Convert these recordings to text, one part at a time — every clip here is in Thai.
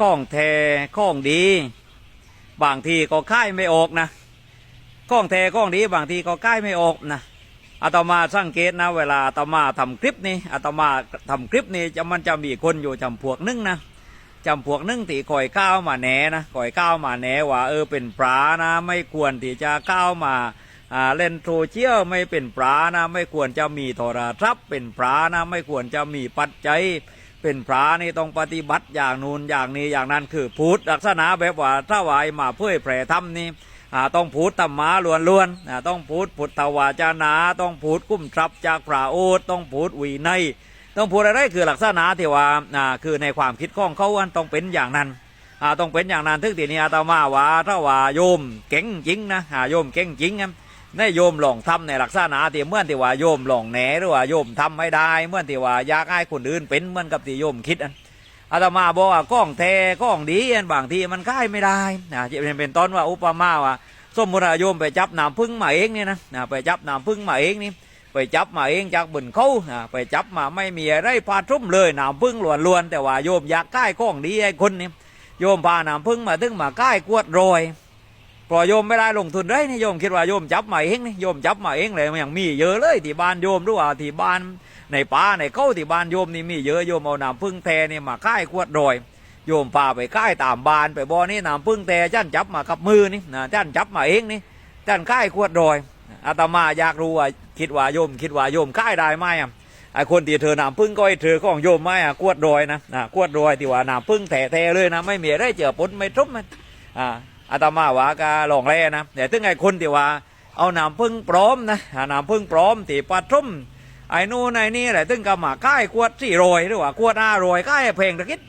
ข้องแทข้องดี บางทีก็ค่ายไม่ออกนะข้องแทข้องดี บางทีก็ค่ายไม่ออกนะอาตมาสังเกตนะ เวลาอาตมาทำคลิปนี้อาตมาทำคลิปนี้จะมันจะมีคนอยู่จำพวกนึงนะจำพวกนึงที่คอยก้าวมาแหนนะคอยก้าวมาแหนว่าเออเป็นปลานะ ไม่ควรที่จะก้าวมาเล่นโซเชียลไม่เป็นปลานะ ไม่ควรจะมีโทรศัพท์เป็นปลานะ ไม่ควรจะมีปัจจัย เป็นพระนี่ต้องปฏิบัติอย่างนูนอย่างนี้อย่างนั้นคือพูดลักษณะแบบว่าถ้าวายมาเพื่อแผ่ธรรมนี่ต้องพูดธรรมะล้วนๆอ่าต้องพูดพุทธวาจานา ต้องพูดกุ้มทรัพย์จากพระโอษต้องพูดวีในต้องพูดอะไรคือลักษณะที่ว่าอ่คือในความคิดของเขาอันต้องเป็นอย่างนั้นต้องเป็นอย่างนั้นทึกทีนี้อาตมาว่าถ้าว่าโยมเก่งจริงนะโยมเก่งจริงนะ ในโยมลองทำในลักษณะที่เมื่อนที่ว่าโยมลองแหนหรือว่าโยมทำไม่ได้เมื่อนที่ว่าอยากให้คนอื่นเป็นเหมือนกับที่โยมคิดอันอาตมาบอกว่าก้องแท้ก้องดีอันบางทีมันค่ายไม่ได้นะจะเป็นเป็นต้นว่าอุปมาว่าสมมติโยมไปจับน้ำพึ่งมาเองเนี่ยนะนะไปจับน้ำพึ่งมาเองนี่ไปจับมาเองจากบนเขานะไปจับมาไม่มีอะไรพาทุ่มเลยน้ำพึ่งล้วนๆแต่ว่าโยมอยากค่ายก้องดีไอ้คนนี้โยมพาน้ำพึ่งมาถึงมาค่ายกวดโรย พอโยมไม่ได้ลงทุนได้นี่โยมคิดว่าโยมจับมาเองนี่โยมจับมาเองเลยมันยังมีเยอะเลยที่บ้านโยมหรือว่าที่บ้านในป่าในเขาที่บ้านโยมนี่มีเยอะโยมเอาน้ำพึ่งแทนี่มาค่ายขวดโดยโยมพาไปค่ายตามบ้านไปบ่อนี่น้ำพึ่งแทจ้านจับมากับมือนี่นะจ้านจับมาเองนี่จ้านค่ายขวดโดยอาตมาอยากรู้ว่าคิดว่าโยม คิดว่าโยมค่ายได้ไหมอะไอคนที่เธอน้ำพึ่งก็ไอเธอของโยมไหมอะขวดโดยนะนะขวดโดยที่ว่าน้ำพึ่งแท้ๆเลยนะไม่มีอะไรเจอปนไม่ทุบมันอ่า อาตมาว่ากาลองแร่นะแต่ถึงไอ้คนที่ว่าเอาน้ำพึ่งปลอมนะหน้ำพึ่งปลอมที่ปัดทุ่มไอ้นู่นไอ้นี่แหละถึงก็มาค่ายขวดสี่รอยหรือว่าขวดห้ารอยค่ายเพลงตะกิด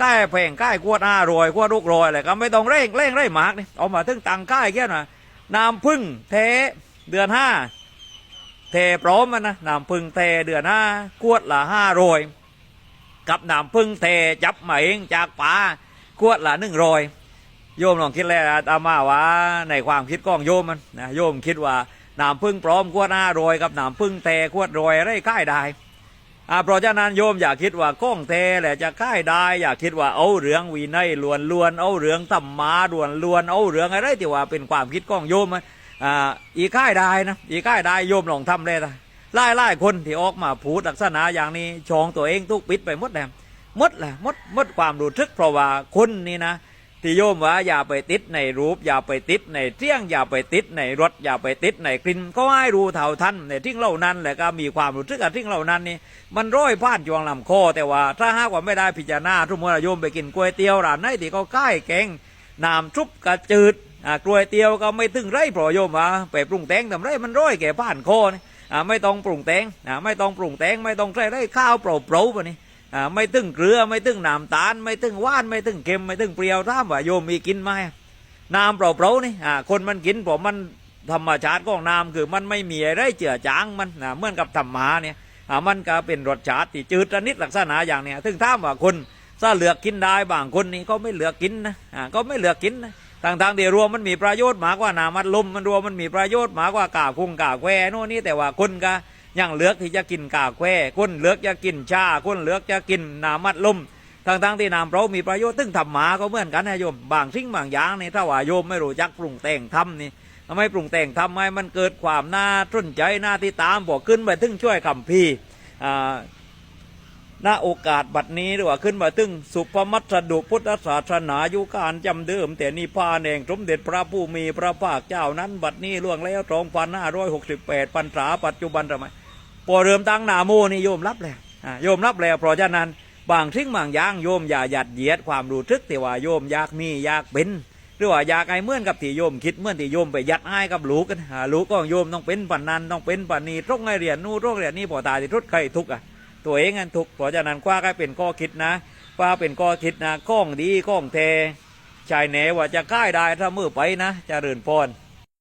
ค่ายเพลงค่ายขวดห้ารอยขวดลูกรอยอะไรก็ไม่ต้องเร่งเร่งเร่งมากนี่เอามาถึงตังค่ายแค่น่ะน้ำพึ่งเทเดือนห้าเทปลอมมันนะน้ำพึ่งเทเดือนห้าขวดละห้ารอยกับน้ำพึ่งเทจับมาเองจากป่าขวดละหนึ่งรอย โยมลองคิดแล้วอาตมาว่าในความคิดของโยมมันนะโยมคิดว่าน้ำพึ่งปลอมขวดหน้าโรยกับน้ำพึ่งแทขวดโรยอะไรค่ายได้อ่าเพราะฉะนั้นโยมอย่าคิดว่าก้องเทแหละจะค่ายได้ อย่าคิดว่าเอาเรื่องวีนัยล้วนล้วนเอาเรื่องธรรมะล้วนล้วนเอาเรื่องอะไรที่ว่าเป็นความคิดของโยมมันอ่าอีค่ายได้นะอีค่ายได้โยมลองทำเลยนะไล่ไล่คนที่ออกมาพูดลักษณะอย่างนี้ชองตัวเองทุกปิดไปหมดแล้วหมดแหละหมดหมดความรู้ทึกเพราะว่าคนนี่นะ ที่โยมว่าอย่าไปติดในรูป อย่าไปติดในเที่ยง อย่าไปติดในรสอย่าไปติดในกลิ่นก็ให้รู้เท่าทันในทิ้งเหล่านั้นแหละก็มีความรู้สึกกับทิ้งเหล่านั้นนี่มันร้อยผ่านจวงลำคอแต่ว่าถ้าหากว่าไม่ได้พิจารณาทุกเมื่อโยมไปกินก๋วยเตี๋ยวร้านไหนที่เขาใกล้แกงน้ำชุบกระจืดกล้วยเตี๋ยวก็ไม่ตึงไรเพราะโยมว่าไปปรุงแต่งทำไรมันร้อยแก่ผ่านคอนี่ไม่ต้องปรุงแต่งไม่ต้องปรุงแต่งไม่ต้องใส่ไรข้าวเปล่าๆปะนี่ ไม่ตึงเกลือไม่ตึงน้ำตาล ไม่ตึงหว่านไม่ตึงเค็มไม่ตึงเปรี้ยวถามว่าโยมมีกินไหมน้ำเปล่าๆนี่อ่าคนมันกินผมมันธรรมชาติของน้ำคือมันไม่มีอะไรเจือจางมันเหมือนกับธรรมะเนี่ยมันก็เป็นรสชาติที่จืดนิดลักษณะอย่างเนี้ยถึงถามว่าคนถ้าเลือกกินได้บางคนนี่ก็ไม่เลือกกินนะก็ไม่เลือกกินนะทางทางๆที่รวมมันมีประโยชน์มากกว่าน้ำมัดลมมันรวมมันมีประโยชน์มากกว่ากาคุงกาแควโน่นนี่แต่ว่าคนก็ ยังเลือกที่จะกินกาแควคนเลือกจะกินชาคนเลือกจะกินน้ำมัดลมทั้งทั้งๆที่น้ำเรามีประโยชน์ถึงธรรมะก็เหมือนกันนะโยม บางสิ่งบางอย่างนี่ถ้าว่าโยมไม่รู้จักปรุงแต่งทำนี่ทำไมปรุงแต่งทำให้มันเกิดความน่าสนใจน่าที่ตามบอกขึ้นไปถึงช่วยคำพีอ่าณโอกาสบัดนี้หรือว่าขึ้นมาถึงสุภมัสดุพุทธศาสนายุการจำเดิม แต่นิพพานแห่งสมเด็จพระผู้มีพระภาคเจ้านั้น บัดนี้ล่วงแล้วสองพันห้าร้อยหกสิบแปดพรรษาปัจจุบันทำไม พอเริ่มตั้งนาโมนี่โยมรับแล้วโยมรับแล้วเพราะฉะนั้นบางสิ่งบางอย่างโยมอย่าหยัดเยียดความรู้ทึกแต่ว่าโยมอยากมีอยากเป็นหรือว่าอยากไอ้เมื่อนกับที่โยมคิดเมื่อนที่โยมไปยัดให้กับลูกกันหาลูกก็โยมต้องเป็นปันนันต้องเป็นปันนีต้องให้เรียนนู่นต้องเรียนนี่พอตายที่ทุกข์ใครทุกข์อะตัวเองอันทุกข์เพราะฉะนั้นคว้าก็เป็นข้อคิดนะคว้าเป็นข้อคิดนะข้องดีข้องเทชายแหนว่าจะค่ายได้ถ้ามือไปนะจะเริญพร